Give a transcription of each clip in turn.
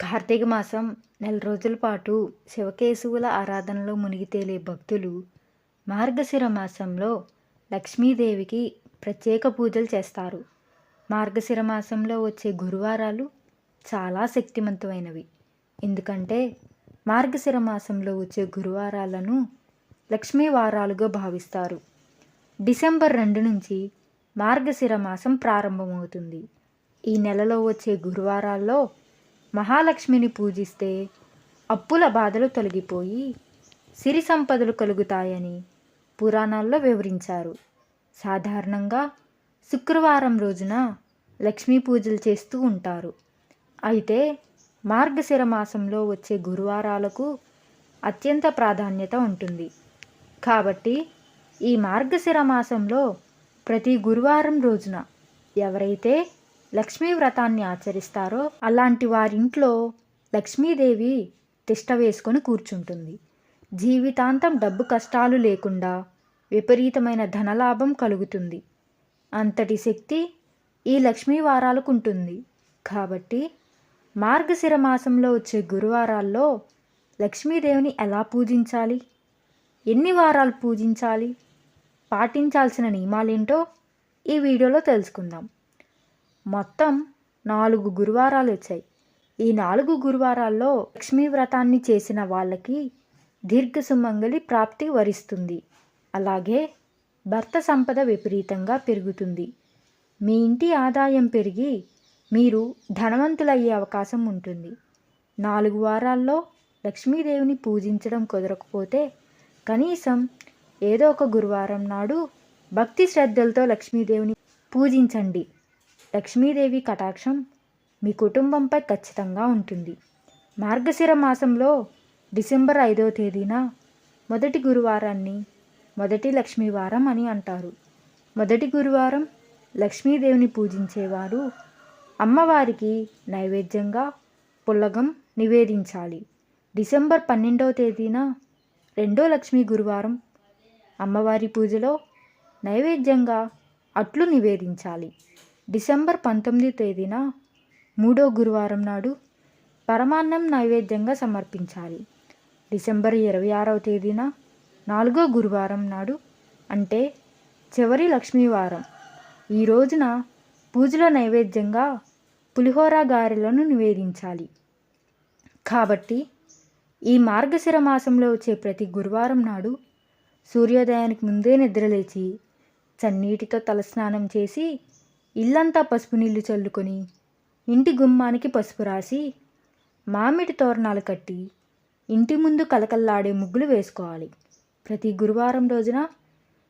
కార్తీక మాసం నెల రోజుల పాటు శివకేశవుల ఆరాధనలో మునిగి తేలే భక్తులు. మార్గశిర మాసంలో లక్ష్మీదేవికి ప్రత్యేక పూజలు చేస్తారు. మార్గశిర మాసంలో వచ్చే గురువారాలు చాలా శక్తివంతమైనవి ఎందుకంటే మార్గశిర మాసంలో వచ్చే గురువారాలను లక్ష్మీ వారాలుగా భావిస్తారు. డిసెంబర్ రెండు నుంచి మార్గశిర మాసం ప్రారంభమవుతుంది. ఈ నెలలో వచ్చే గురువారాల్లో మహాలక్ష్మిని పూజిస్తే అప్పుల బాధలు తొలగిపోయి సిరి సంపదలు కలుగుతాయని పురాణాల్లో వివరించారు. సాధారణంగా శుక్రవారం రోజున లక్ష్మీ పూజలు చేస్తూ ఉంటారు. అయితే మార్గశిర మాసంలో వచ్చే గురువారాలకు అత్యంత ప్రాధాన్యత ఉంటుంది. కాబట్టి ఈ మార్గశిర మాసంలో ప్రతి గురువారం రోజున ఎవరైతే లక్ష్మీ వ్రతాన్ని ఆచరిస్తారో అలాంటి వారింట్లో లక్ష్మీదేవి తిష్ట వేసుకొని కూర్చుంటుంది. జీవితాంతం డబ్బు కష్టాలు లేకుండా విపరీతమైన ధనలాభం కలుగుతుంది. అంతటి శక్తి ఈ లక్ష్మీ వారాలకు ఉంటుంది కాబట్టి మార్గశిర మాసంలో వచ్చే గురువారాల్లో లక్ష్మీదేవిని ఎలా పూజించాలి? ఎన్ని వారాలు పూజించాలి? పాటించాల్సిన నియమాలేంటో ఈ వీడియోలో తెలుసుకుందాం. మొత్తం నాలుగు గురువారాలు వచ్చాయి. ఈ నాలుగు గురువారాల్లో లక్ష్మీ వ్రతాన్ని చేసిన వాళ్ళకి దీర్ఘ సుమంగళి ప్రాప్తి వరిస్తుంది. అలాగే భర్త సంపద విపరీతంగా పెరుగుతుంది. మీ ఇంటి ఆదాయం పెరిగి మీరు ధనవంతులయ్యే అవకాశం ఉంటుంది. నాలుగు వారాల్లో లక్ష్మీదేవిని పూజించడం కుదరకపోతే కనీసం ఏదో ఒక గురువారం నాడు భక్తి శ్రద్ధలతో లక్ష్మీదేవిని పూజించండి. లక్ష్మీదేవి కటాక్షం మీ కుటుంబంపై ఖచ్చితంగా ఉంటుంది. మార్గశిర మాసంలో డిసెంబర్ ఐదవ తేదీన మొదటి గురువారాన్ని మొదటి లక్ష్మీవారం అని అంటారు. మొదటి గురువారం లక్ష్మీదేవిని పూజించేవారు అమ్మవారికి నైవేద్యంగా పుల్లగం నివేదించాలి. డిసెంబర్ పన్నెండవ తేదీన రెండో లక్ష్మీ గురువారం అమ్మవారి పూజలో నైవేద్యంగా అట్లు నివేదించాలి. డిసెంబర్ పంతొమ్మిది తేదీన మూడో గురువారం నాడు పరమాన్నం నైవేద్యంగా సమర్పించాలి. డిసెంబర్ ఇరవై ఆరవ తేదీన నాలుగో గురువారం నాడు అంటే చివరి లక్ష్మీవారం. ఈ రోజున పూజల నైవేద్యంగా పులిహోర గారెలను నివేదించాలి. కాబట్టి ఈ మార్గశిర మాసంలో వచ్చే ప్రతి గురువారం నాడు సూర్యోదయానికి ముందే నిద్రలేచి చన్నీటితో తలస్నానం చేసి ఇల్లంతా పసుపు నీళ్ళు చల్లుకొని ఇంటి గుమ్మానికి పసుపు రాసి మామిడి తోరణాలు కట్టి ఇంటి ముందు కలకల్లాడే ముగ్గులు వేసుకోవాలి. ప్రతి గురువారం రోజున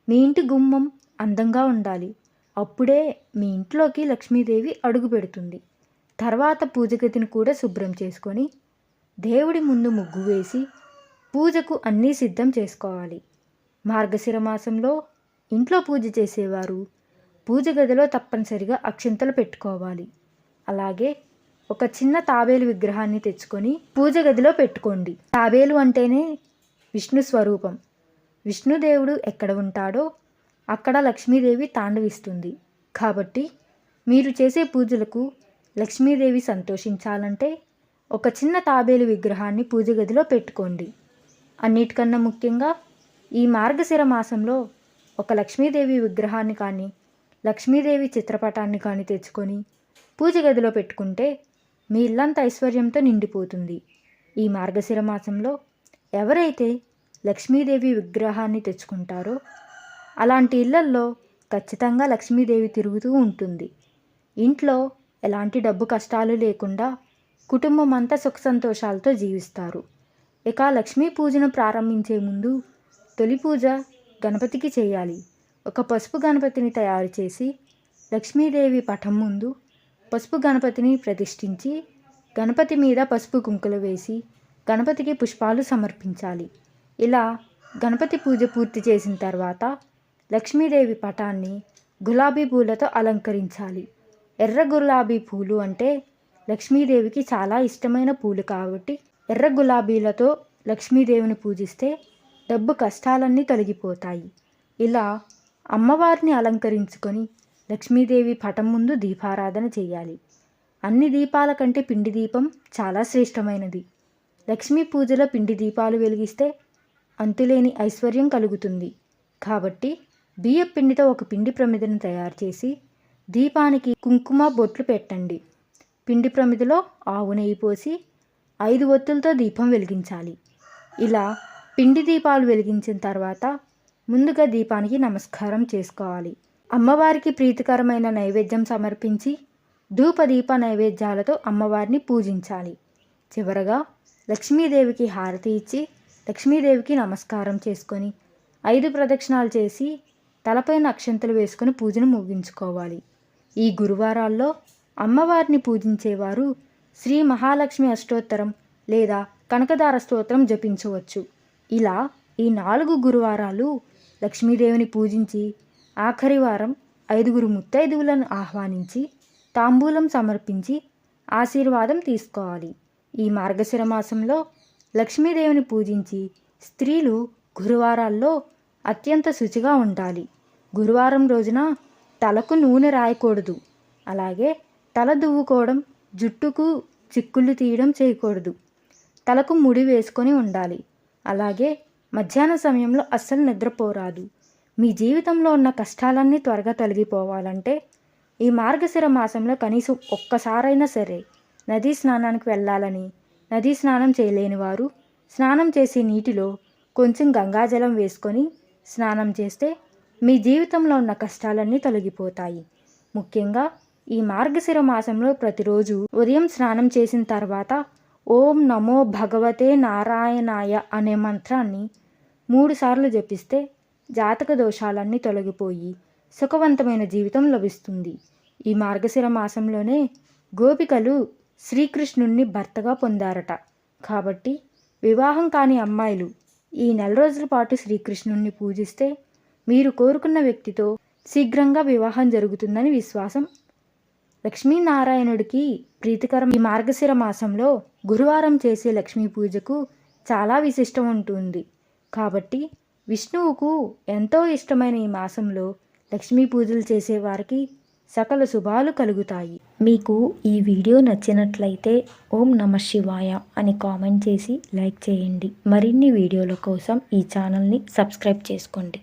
మీ ఇంటి గుమ్మం అందంగా ఉండాలి. అప్పుడే మీ ఇంట్లోకి లక్ష్మీదేవి అడుగు పెడుతుంది. తర్వాత పూజగతిని కూడా శుభ్రం చేసుకొని దేవుడి ముందు ముగ్గు వేసి పూజకు అన్నీ సిద్ధం చేసుకోవాలి. మార్గశిర మాసంలో ఇంట్లో పూజ చేసేవారు పూజ గదిలో తప్పనిసరిగా అక్షింతలు పెట్టుకోవాలి. అలాగే ఒక చిన్న తాబేలు విగ్రహాన్ని తెచ్చుకొని పూజ గదిలో పెట్టుకోండి. తాబేలు అంటేనే విష్ణు స్వరూపం. విష్ణుదేవుడు ఎక్కడ ఉంటాడో అక్కడ లక్ష్మీదేవి తాండవిస్తుంది. కాబట్టి మీరు చేసే పూజలకు లక్ష్మీదేవి సంతోషించాలంటే ఒక చిన్న తాబేలు విగ్రహాన్ని పూజ గదిలో పెట్టుకోండి. అన్నిటికన్నా ముఖ్యంగా ఈ మార్గశిర మాసంలో ఒక లక్ష్మీదేవి విగ్రహాన్ని కానీ లక్ష్మీదేవి చిత్రపటాన్ని కానీ తెచ్చుకొని పూజ గదిలో పెట్టుకుంటే మీ ఇల్లంతా ఐశ్వర్యంతో నిండిపోతుంది. ఈ మార్గశిర మాసంలో ఎవరైతే లక్ష్మీదేవి విగ్రహాన్ని తెచ్చుకుంటారో అలాంటి ఇళ్ళల్లో ఖచ్చితంగా లక్ష్మీదేవి తిరుగుతూ ఉంటుంది. ఇంట్లో ఎలాంటి డబ్బు కష్టాలు లేకుండా కుటుంబం అంతా సుఖ సంతోషాలతో జీవిస్తారు. ఇక లక్ష్మీ పూజను ప్రారంభించే ముందు తొలి పూజ గణపతికి చేయాలి. ఒక పసుపు గణపతిని తయారు చేసి లక్ష్మీదేవి పటం ముందు పసుపు గణపతిని ప్రతిష్ఠించి గణపతి మీద పసుపు కుంకులు వేసి గణపతికి పుష్పాలు సమర్పించాలి. ఇలా గణపతి పూజ పూర్తి చేసిన తర్వాత లక్ష్మీదేవి పటాన్ని గులాబీ పూలతో అలంకరించాలి. ఎర్ర గులాబీ పూలు అంటే లక్ష్మీదేవికి చాలా ఇష్టమైన పూలు కాబట్టి ఎర్ర గులాబీలతో లక్ష్మీదేవిని పూజిస్తే డబ్బు కష్టాలన్నీ తొలగిపోతాయి. ఇలా అమ్మవారిని అలంకరించుకొని లక్ష్మీదేవి పటం ముందు దీపారాధన చేయాలి. అన్ని దీపాల కంటే పిండి దీపం చాలా శ్రేష్టమైనది. లక్ష్మీ పూజలో పిండి దీపాలు వెలిగిస్తే అంతులేని ఐశ్వర్యం కలుగుతుంది. కాబట్టి బియ్య పిండితో ఒక పిండి ప్రమిదను తయారు చేసి దీపానికి కుంకుమ బొట్లు పెట్టండి. పిండి ప్రమిదలో ఆవు నెయ్యి పోసి ఐదు ఒత్తులతో దీపం వెలిగించాలి. ఇలా పిండి దీపాలు వెలిగించిన తర్వాత ముందుగా దీపానికి నమస్కారం చేసుకోవాలి. అమ్మవారికి ప్రీతికరమైన నైవేద్యం సమర్పించి ధూప దీప నైవేద్యాలతో అమ్మవారిని పూజించాలి. చివరగా లక్ష్మీదేవికి హారతి ఇచ్చి లక్ష్మీదేవికి నమస్కారం చేసుకొని ఐదు ప్రదక్షిణాలు చేసి తలపైన అక్షంతలు వేసుకొని పూజను ముగించుకోవాలి. ఈ గురువారాల్లో అమ్మవారిని పూజించేవారు శ్రీ మహాలక్ష్మి అష్టోత్తరం లేదా కనకదార స్తోత్రం జపించవచ్చు. ఇలా ఈ నాలుగు గురువారాలు లక్ష్మీదేవిని పూజించి ఆఖరి వారం ఐదుగురు ముత్తైదువులను ఆహ్వానించి తాంబూలం సమర్పించి ఆశీర్వాదం తీసుకోవాలి. ఈ మార్గశిర మాసంలో లక్ష్మీదేవిని పూజించి స్త్రీలు గురువారాల్లో అత్యంత శుచిగా ఉండాలి. గురువారం రోజున తలకు నూనె రాయకూడదు. అలాగే తల దువ్వుకోవడం జుట్టుకు చిక్కుళ్ళు తీయడం చేయకూడదు. తలకు ముడి వేసుకొని ఉండాలి. అలాగే మధ్యాహ్న సమయంలో అస్సలు నిద్రపోరాదు. మీ జీవితంలో ఉన్న కష్టాలన్నీ త్వరగా తొలగిపోవాలంటే ఈ మార్గశిర మాసంలో కనీసం ఒక్కసారైనా సరే నదీ స్నానానికి వెళ్ళాలని నదీ స్నానం చేయలేని వారు స్నానం చేసే నీటిలో కొంచెం గంగాజలం వేసుకొని స్నానం చేస్తే మీ జీవితంలో ఉన్న కష్టాలన్నీ తొలగిపోతాయి. ముఖ్యంగా ఈ మార్గశిర మాసంలో ప్రతిరోజు ఉదయం స్నానం చేసిన తర్వాత ఓం నమో భగవతే నారాయణాయ అనే మంత్రాన్ని మూడుసార్లు జపిస్తే జాతక దోషాలన్నీ తొలగిపోయి సుఖవంతమైన జీవితం లభిస్తుంది. ఈ మార్గశిర మాసంలోనే గోపికలు శ్రీకృష్ణుణ్ణి భర్తగా పొందారట. కాబట్టి వివాహం కాని అమ్మాయిలు ఈ నెల రోజుల పాటు శ్రీకృష్ణుణ్ణి పూజిస్తే మీరు కోరుకున్న వ్యక్తితో శీఘ్రంగా వివాహం జరుగుతుందని విశ్వాసం. లక్ష్మీనారాయణుడికి ప్రీతికరం ఈ మార్గశిర మాసంలో గురువారం చేసే లక్ష్మీ పూజకు చాలా విశిష్టం ఉంటుంది. కాబట్టి విష్ణువుకు ఎంతో ఇష్టమైన ఈ మాసంలో లక్ష్మీ పూజలు చేసేవారికి సకల శుభాలు కలుగుతాయి. మీకు ఈ వీడియో నచ్చినట్లయితే ఓం నమ శివాయ అని కామెంట్ చేసి లైక్ చేయండి. మరిన్ని వీడియోల కోసం ఈ ఛానల్ని సబ్స్క్రైబ్ చేసుకోండి.